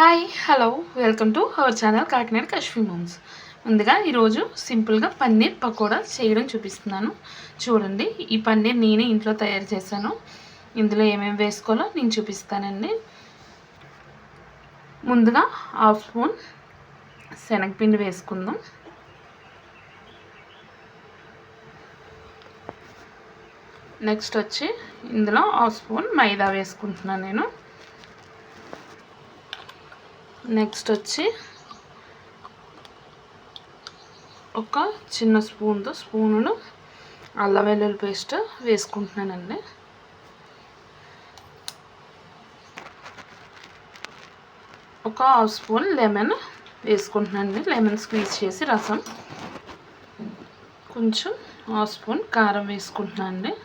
Hi hello welcome to our channel Kakinada కశ్మీ moms ముందుగా ఈరోజు సింపుల్గా పన్నీర్ పకోడా చేయడం చూపిస్తున్నాను. చూడండి ఈ పన్నీర్ నేనే ఇంట్లో తయారు చేశాను. ఇందులో ఏమేమి వేసుకోవాలో నేను చూపిస్తానండి. ముందుగా హాఫ్ స్పూన్ శనగపిండి వేసుకుందాం. నెక్స్ట్ వచ్చి ఇందులో హాఫ్ స్పూన్ మైదా వేసుకుంటున్నాను నేను. నెక్స్ట్ వచ్చి ఒక చిన్న స్పూన్తో స్పూను అల్లం వెల్లుల్లి పేస్ట్ వేసుకుంటున్నానండి. ఒక హాఫ్ స్పూన్ లెమన్ వేసుకుంటున్నానండి. లెమన్ స్క్వీజ్ చేసి రసం. కొంచెం హాఫ్ స్పూన్ కారం వేసుకుంటున్నానండి.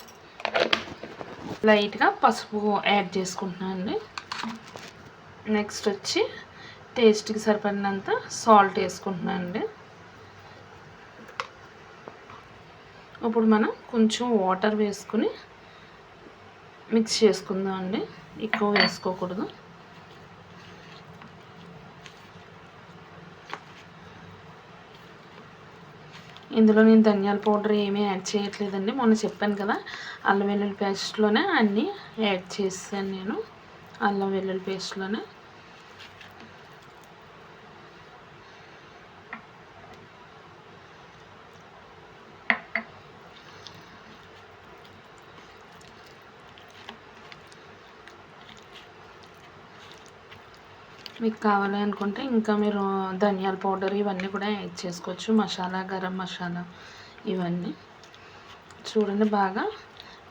లైట్గా పసుపు యాడ్ చేసుకుంటున్నానండి. నెక్స్ట్ వచ్చి టేస్ట్కి సరిపడినంత సాల్ట్ వేసుకుంటున్నాను అండి ఇప్పుడు మనం కొంచెం వాటర్ వేసుకుని మిక్స్ చేసుకుందాం అండి ఎక్కువ వేసుకోకూడదు. ఇందులో నేను ధనియాల పౌడర్ ఏమీ యాడ్ చేయట్లేదండి. మొన్న చెప్పాను కదా అల్లం వెల్లుల్లి పేస్ట్లోనే అన్నీ యాడ్ చేసాను నేను. అల్లం వెల్లుల్లి పేస్ట్లోనే. మీకు కావాలి అనుకుంటే ఇంకా మీరు ధనియాల పౌడర్ ఇవన్నీ కూడా యాడ్ చేసుకోవచ్చు. మసాలా గరం మసాలా ఇవన్నీ. చూడండి బాగా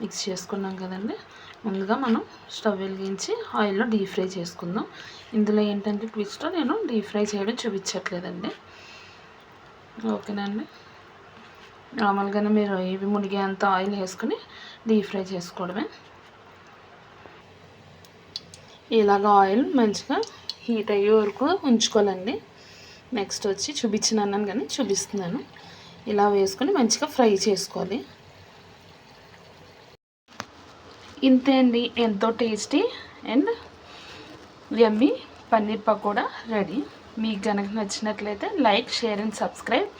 మిక్స్ చేసుకున్నాం కదండి. ముందుగా మనం స్టవ్ వెలిగించి ఆయిల్లో డీప్ ఫ్రై చేసుకుందాం. ఇందులో ఏంటంటే ట్విస్ట్ నేను డీప్ ఫ్రై చేయడం చూపించట్లేదండి. ఓకేనండి. నార్మల్గానే మీరు ఇవి మునిగే అంత ఆయిల్ వేసుకుని డీప్ ఫ్రై చేసుకోవడమే. ఇలాగ ఆయిల్ మంచిగా హీట్ అయ్యే వరకు ఉంచుకోవాలండి. నెక్స్ట్ వచ్చి చూపించిన అన్నాను కానీ చూపిస్తున్నాను. ఇలా వేసుకొని మంచిగా ఫ్రై చేసుకోవాలి. ఇంతే అండి. ఎంతో tasty and yummy paneer pakoda ready. మీకు కనుక నచ్చినట్లయితే లైక్ షేర్ అండ్ సబ్స్క్రైబ్.